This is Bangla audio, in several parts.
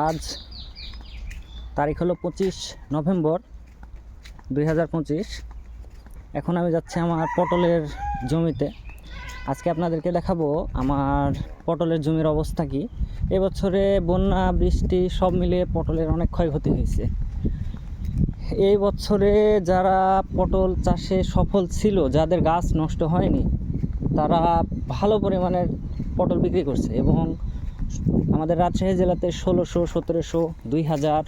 আজ তারিখ হলো পঁচিশ নভেম্বর দুই হাজার পঁচিশ। এখন আমি যাচ্ছি আমার পটলের জমিতে। আজকে আপনাদেরকে দেখাবো আমার পটলের জমির অবস্থা কী। এবছরে বন্যা, বৃষ্টি সব মিলিয়ে পটলের অনেক ক্ষয়ক্ষতি হয়েছে। এই বছরে যারা পটল চাষে সফল ছিল, যাদের গাছ নষ্ট হয়নি, তারা ভালো পরিমাণের পটল বিক্রি করছে এবং আমাদের রাজশাহী জেলাতে ষোলোশো, সতেরোশো দুই হাজার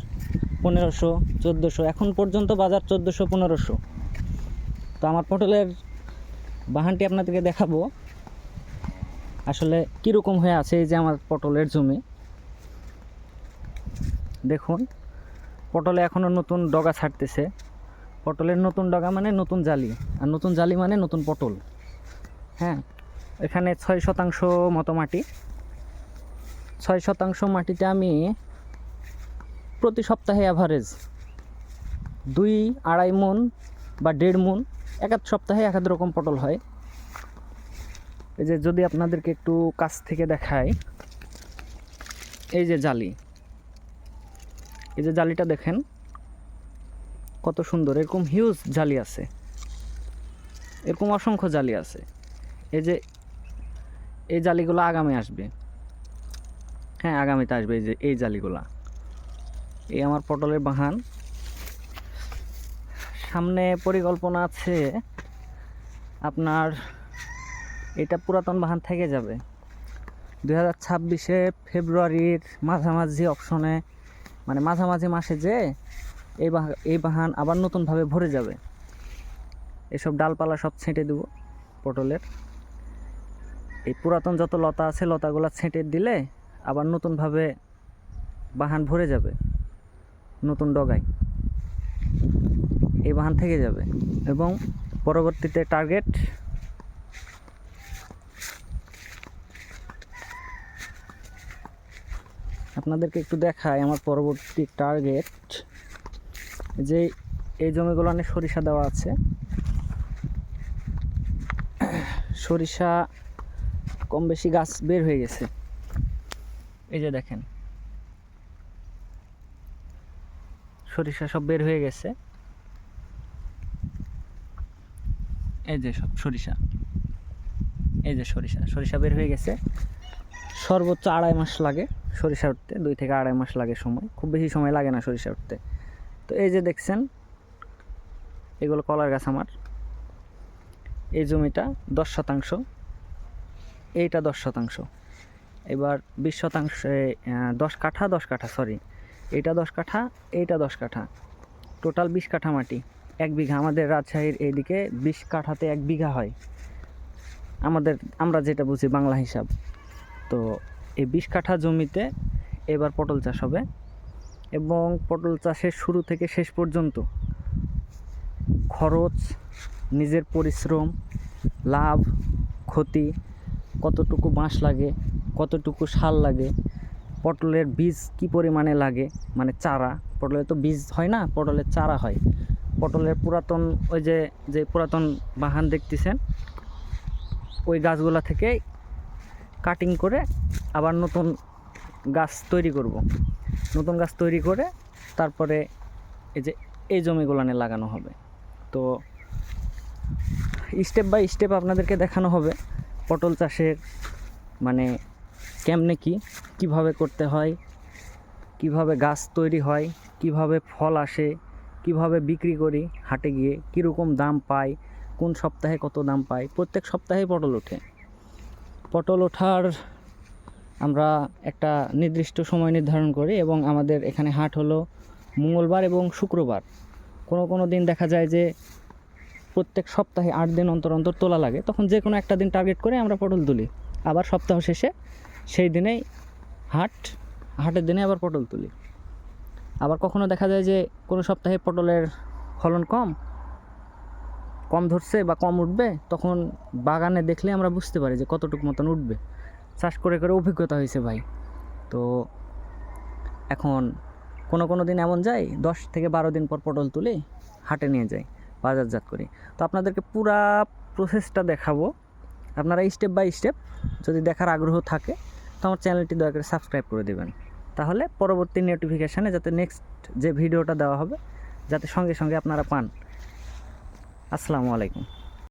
পনেরোশো, চোদ্দোশো, এখন পর্যন্ত বাজার চোদ্দোশো, পনেরোশো। তো আমার পটলের বাহানটি আপনাদেরকে দেখাবো। আসলে কীরকম হয়ে আছে এই যে আমার পটলের জমি। দেখুন, পটলে এখনও নতুন ডগা ছাড়তেছে। পটলের নতুন ডগা মানে নতুন জালি, আর নতুন জালি মানে নতুন পটল। হ্যাঁ এখানে ছয় শতাংশ মতো মাটি। ছয় শতাংশ মাটিতে আমি প্রতি সপ্তাহে অ্যাভারেজ দুই, আড়াই মন বা দেড় মন, এক আধ সপ্তাহে এক আধ রকম পটল হয়। এই যে যদি আপনাদেরকে একটু কাছ থেকে দেখাই, এই যে জালি। এই যে জালিটা দেখেন, কত সুন্দর, এরকম হিউজ জালি আছে। এরকম অসংখ্য জালি আছে। এই যে, এই জালিগুলো আগামী আসবে। হ্যাঁ আগামীতে আসবে এই যে, এই জালিগুলা। এই আমার পটলের বাহান। সামনে পরিকল্পনা আছে, আপনার এটা পুরাতন বাহান থেকে যাবে। দুই হাজার ছাব্বিশে ফেব্রুয়ারির মাঝামাঝি অপশনে মানে মাঝামাঝি মাসে যে এই বাহা, এই বাহান আবার নতুনভাবে ভরে যাবে। এসব ডালপালা সব ছেঁটে দেব পটলের। এই পুরাতন যত লতা আছে, লতাগুলো ছেঁটে দিলে আবার নতুনভাবে বাহান ভরে যাবে, নতুন ডগায়। এই বাহান থেকে যাবে এবং পরবর্তীতে টার্গেট আপনাদেরকে একটু দেখাই আমার পরবর্তী টার্গেট যে এই জমিগুলো অনেক সরিষা দেওয়া আছে। সরিষা কম বেশি গাছ বের হয়ে গেছে। এই যে দেখেন। সরিষা সব বের হয়ে গেছে। এই যে সব সরিষা। এই যে সরিষা সরিষা বের হয়ে গেছে। সর্বোচ্চ আড়াই মাস লাগে সরিষা উঠতে, দুই থেকে আড়াই মাস লাগে সময়। খুব বেশি সময় লাগে না সরিষা উঠতে। তো এই যে দেখছেন, এগুলো কলার গাছ আমার। এই জমিটা দশ শতাংশ, এইটা দশ শতাংশ। এবার বিশ শতাংশে দশ কাঠা দশ কাঠা সরি এইটা দশ কাঠা, এইটা দশ কাঠা। টোটাল বিশ কাঠা মাটি। এক বিঘা। আমাদের রাজশাহীর এইদিকে বিশ কাঠাতে এক বিঘা হয়। আমাদের, আমরা যেটা বুঝি বাংলা হিসাব। তো এই বিশ কাঠা জমিতে এবার পটল চাষ হবে এবং পটল চাষের শুরু থেকে শেষ পর্যন্ত খরচ, নিজের পরিশ্রম, লাভ, ক্ষতি, কতটুকু বাঁশ লাগে কতটুকু সার লাগে, পটলের বীজ কি পরিমাণে লাগে মানে চারা পটলের তো বীজ হয় না পটলের চারা হয়। পটলের পুরাতন ওই যে যে পুরাতন বাহান দেখতেছেন, ওই গাছগুলা থেকে কাটিং করে আবার নতুন গাছ তৈরি করব। নতুন গাছ তৈরি করে তারপরে এই যে, এই জমিগুলানে লাগানো হবে। তো স্টেপ বাই স্টেপ আপনাদেরকে দেখানো হবে, পটল চাষের মানে কেমনে কি, কীভাবে করতে হয়, কীভাবে গাছ তৈরি হয়, কীভাবে ফল আসে, কীভাবে বিক্রি করি হাটে গিয়ে, কীরকম দাম পাই, কোন সপ্তাহে কত দাম পাই, প্রত্যেক সপ্তাহে পটল ওঠে। পটল ওঠার আমরা একটা নির্দিষ্ট সময় নির্ধারণ করি এবং আমাদের এখানে হাট হলো মঙ্গলবার এবং শুক্রবার। কোনো কোনো দিন দেখা যায় যে প্রত্যেক সপ্তাহে আট দিন অন্তর অন্তর তোলা লাগে, তখন যে কোনো একটা দিন টার্গেট করে আমরা পটল তুলি। আবার সপ্তাহ শেষে সেই দিনেই হাট, হাটের দিনে আবার পটল তুলি। আবার কখনো দেখা যায় যে কোনো সপ্তাহে পটলের ফলন কম কম ধরছে বা কম উঠবে, তখন বাগানে দেখলে আমরা বুঝতে পারি যে কতটুকু মতন উঠবে। চাষ করে করে অভিজ্ঞতা হয়েছে ভাই। তো এখন কোনো কোনো দিন এমন যায় দশ থেকে বারো দিন পর পটল তুলে, হাটে নিয়ে যাই, বাজারজাত করি। তো আপনাদেরকে পুরা প্রসেসটা দেখাবো। আপনারা স্টেপ বাই স্টেপ যদি দেখার আগ্রহ থাকে, তো আমার চ্যানেলটি দয়া করে সাবস্ক্রাইব করে দেবেন। তাহলে পরবর্তী নোটিফিকেশানে যাতে নেক্সট যে ভিডিওটা দেওয়া হবে, যাতে সঙ্গে সঙ্গে আপনারা পান। আসসালামু আলাইকুম।